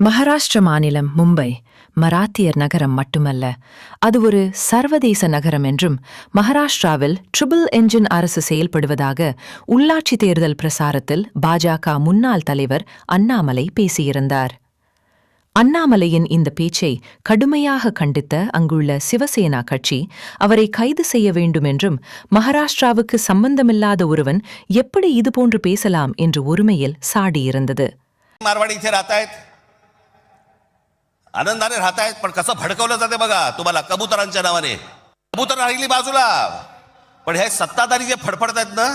மகாராஷ்டிர மாநிலம் மும்பை மராத்தியர் நகரம் மட்டுமல்ல அது ஒரு சர்வதேச நகரம் என்றும் மகாராஷ்டிராவில் ட்ரிபிள் என்ஜின் அரசு செயல்படுவதாக உள்ளாட்சி தேர்தல் பிரசாரத்தில் பாஜக முன்னாள் தலைவர் அண்ணாமலை பேசியிருந்தார். அண்ணாமலையின் இந்த பேச்சை கடுமையாக கண்டித்த அங்குள்ள சிவசேனா கட்சி அவரை கைது செய்ய வேண்டும் என்றும் மகாராஷ்டிராவுக்கு சம்பந்தமில்லாத ஒருவன் எப்படி இதுபோன்று பேசலாம் என்று ஒருமையில் சாடியிருந்தது. आनंदाने राहतायत पण कसं भडकवलं जाते बघा तुम्हाला कबुतरांच्या नावाने कबुतर राहिली बाजूला पण हे सत्ताधारी जे फडफडतायत ना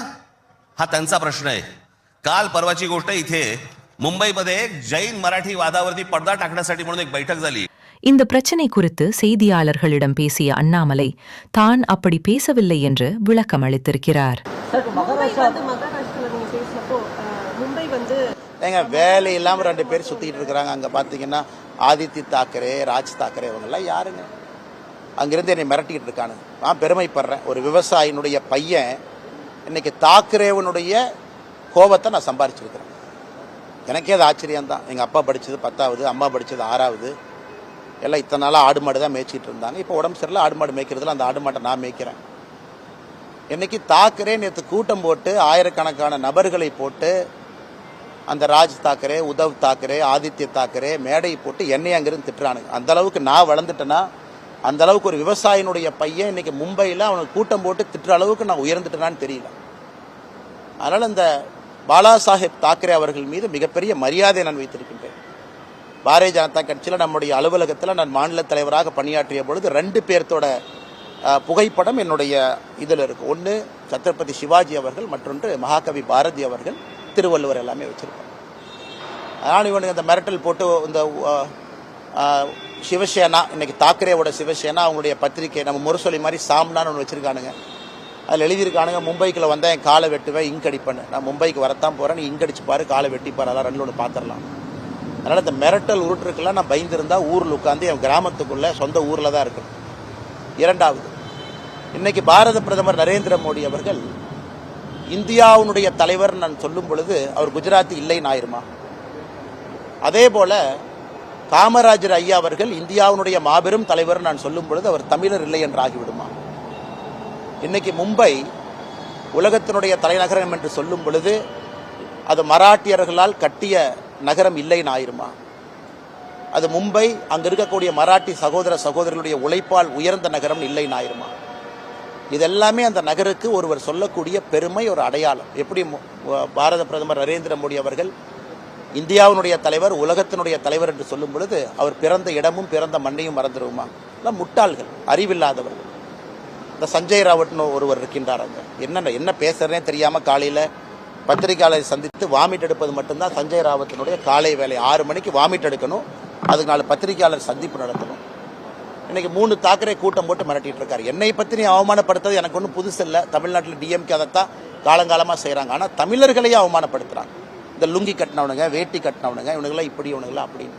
हा त्यांचा प्रश्न आहे काल परवाची गोष्ट इथे मुंबईमध्ये एक जैन मराठी वादावरती पडदा टाकण्यासाठी म्हणून एक बैठक झाली இந்த பிரச்சினை குறித்து செய்தியாளர்களிடம் பேசிய அண்ணாமலை தான் அப்படி பேசவில்லை என்று விளக்கம் அளித்திருக்கிறார் சார் இப்போ மும்பை மகாராஷ்டிரா வந்து மகாராஷ்டிராவில் நீங்கள் பேசினப்போ அஹ், மும்பை வந்து ஏங்க வேலை இல்லாமல் ரெண்டு பேர் சுற்றிக்கிட்டு இருக்கிறாங்க அங்கே பார்த்தீங்கன்னா ஆதித்ய தாக்கரே ராஜ் தாக்கரே இவங்கெல்லாம் யாருங்க? அங்கேருந்து என்னை மிரட்டிக்கிட்டு இருக்கானு நான் பெருமைப்படுறேன். ஒரு விவசாயினுடைய பையன் இன்னைக்கு தாக்கரேவனுடைய கோபத்தை நான் சம்பாரிச்சிருக்கிறேன். எனக்கே அது ஆச்சரியம்தான். எங்கள் அப்பா படித்தது பத்தாவது அம்மா படித்தது ஆறாவது. எல்லாம் இத்தனை நாளாக ஆடு மாடு தான் மேய்ச்சிட்டு இருந்தாங்க. இப்போ உடம்பு சரியில்லை ஆடு மாடு மேய்க்கிறதுல அந்த ஆடு மாட்டை நான் மேய்க்கிறேன். இன்னைக்கு தாக்கரே நேற்று கூட்டம் போட்டு ஆயிரக்கணக்கான நபர்களை போட்டு அந்த ராஜ் தாக்கரே உதவ் தாக்கரே ஆதித்ய தாக்கரே மேடை போட்டு என்னை அங்கிருந்து திட்டுறானுங்க. அந்த அளவுக்கு நான் வளர்ந்துட்டேன்னா அந்த அளவுக்கு ஒரு விவசாயினுடைய பையன் இன்னைக்கு மும்பையில் அவனுக்கு கூட்டம் போட்டு திட்டுற அளவுக்கு நான் உயர்ந்துட்டேனான்னு தெரியல. அதனால் இந்த பாலா சாஹேப் தாக்கரே அவர்கள் மீது மிகப்பெரிய மரியாதை நான் வைத்திருக்கின்றேன். பாரதிய ஜனதா கட்சியில் நம்முடைய அலுவலகத்தில் நான் மாநில தலைவராக பணியாற்றிய பொழுது ரெண்டு பேர்த்தோட புகைப்படம் என்னுடைய இதில் இருக்கு. ஒன்று சத்ரபதி சிவாஜி அவர்கள் மற்றொன்று மகாகவி பாரதி அவர்கள். திருவள்ளுவர் எல்லாமே வச்சுருப்பேன் அதனால் இவனுக்கு இந்த மிரட்டல் போட்டு இந்த சிவசேனா இன்னைக்கு தாக்கரேவோட சிவசேனா அவங்களுடைய பத்திரிகை நம்ம முரசொலி மாதிரி சாம்னான்னு ஒன்று வச்சுருக்கானுங்க. அதில் எழுதியிருக்கானுங்க மும்பைக்குள்ள வந்தால் என் காலை வெட்டுவேன் இங்க் அடிப்பேன் நான் மும்பைக்கு வரத்தான் போகிறேன் நீ இங்க் அடிச்சு பாரு காலை வெட்டிப்பார் அதெல்லாம் ரெண்டு ஒன்று பார்த்துடலாம் அதனால் இந்த மிரட்டல் உருட்டுருக்கெல்லாம் நான் பயந்துருந்தா ஊரில் உட்காந்து என் கிராமத்துக்குள்ளே சொந்த ஊரில் தான் இருக்கணும். இரண்டாவது இன்றைக்கி பாரத பிரதமர் நரேந்திர மோடி அவர்கள் இந்தியாவினுடைய தலைவர் நான் சொல்லும் பொழுது அவர் குஜராத்தி இல்லைன்னு ஆயிருமா அதே போல காமராஜர் ஐயா அவர்கள் இந்தியாவினுடைய மாபெரும் தலைவர் நான் சொல்லும் பொழுது அவர் தமிழர் இல்லை என்று ஆகிவிடுமா? இன்னைக்கு மும்பை உலகத்தினுடைய தலைநகரம் என்று சொல்லும் பொழுது அது மராட்டியர்களால் கட்டிய நகரம் இல்லைன்னு ஆயிருமா அது மும்பை அங்கே இருக்கக்கூடிய மராட்டி சகோதர சகோதரர்களுடைய உழைப்பால் உயர்ந்த நகரம் இல்லைன்னு ஆயிருமா இதெல்லாமே அந்த நகருக்கு ஒருவர் சொல்லக்கூடிய பெருமை ஒரு அடையாளம். எப்படி பாரத பிரதமர் நரேந்திர மோடி அவர்கள் இந்தியாவினுடைய தலைவர் உலகத்தினுடைய தலைவர் என்று சொல்லும் பொழுது அவர் பிறந்த இடமும் பிறந்த மண்ணையும் மறந்துடுவோமா? எல்லாம் முட்டாள்கள் அறிவில்லாதவர்கள். இந்த சஞ்சய் ராவட்னு ஒருவர் இருக்கின்றார் அங்கே. என்ன என்ன பேசுறேனே தெரியாமல் காலையில் பத்திரிகையாளரை சந்தித்து வாமிட் எடுப்பது மட்டும்தான் சஞ்சய் ராவத்தினுடைய காலை வேலை. ஆறு மணிக்கு வாமிட் எடுக்கணும். அதுக்கு நாலு பத்திரிகையாளர் சந்திப்பு நடத்தணும். இன்னைக்கு மூணு தாக்கரே கூட்டம் போட்டு மிரட்டிட்டு இருக்காரு. என்னை பத்தி நீ அவமானப்படுத்துறது எனக்கு ஒன்றும் புதுசு இல்லை. தமிழ்நாட்டில் டிஎம்கே அதைத்தான் காலங்காலமாக செய்கிறாங்க ஆனால் தமிழர்களையே அவமானப்படுத்துறாங்க. இந்த லுங்கி கட்டினவனுங்க வேட்டி கட்டினவனுங்க இவனுங்களாம் இப்படி இவனுங்களாம் அப்படின்னு.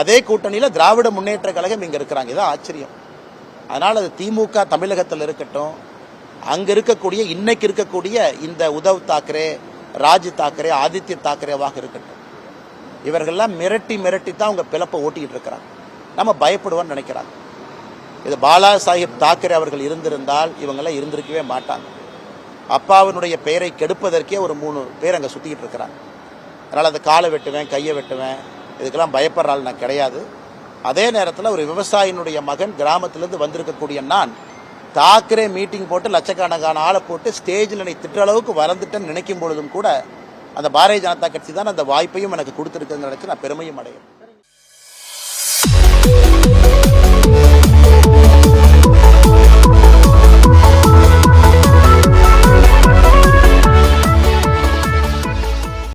அதே கூட்டணியில் திராவிட முன்னேற்ற கழகம் இங்கே இருக்கிறாங்க. இதான் ஆச்சரியம். அதனால் அது திமுக தமிழகத்தில் இருக்கட்டும் அங்கே இருக்கக்கூடிய இன்னைக்கு இருக்கக்கூடிய இந்த உதவ் தாக்கரே ராஜ் தாக்கரே ஆதித்ய தாக்கரேவாக இருக்கட்டும் இவர்கள்லாம் மிரட்டி மிரட்டி தான் அவங்க பிழப்பை ஓட்டிக்கிட்டு இருக்கிறாங்க. நம்ம பயப்படுவோம்னு நினைக்கிறாங்க. இது பாலா சாஹிப் தாக்கரே அவர்கள் இருந்திருந்தால் இவங்கெல்லாம் இருந்திருக்கவே மாட்டாங்க. அப்பாவினுடைய பெயரை கெடுப்பதற்கே ஒரு மூணு பேர் அங்கே சுற்றிக்கிட்டு இருக்கிறாங்க. அதனால் அந்த காலை வெட்டுவேன் கையை வெட்டுவேன் இதுக்கெல்லாம் பயப்படுற ஆள் நான் கிடையாது. அதே நேரத்தில் ஒரு விவசாயினுடைய மகன் கிராமத்திலேருந்து வந்திருக்கக்கூடிய நான் தாக்கரே மீட்டிங் போட்டு லட்சக்கணக்கான ஆளை போட்டு ஸ்டேஜில் என்னை திட்டுற அளவுக்கு வளர்ந்துட்டேன்னு நினைக்கும் பொழுதும் கூட அந்த பாரதிய ஜனதா கட்சி தான் அந்த வாய்ப்பையும் எனக்கு கொடுத்துருக்குன்னு நினச்சி நான் பெருமையும் அடைகிறேன்.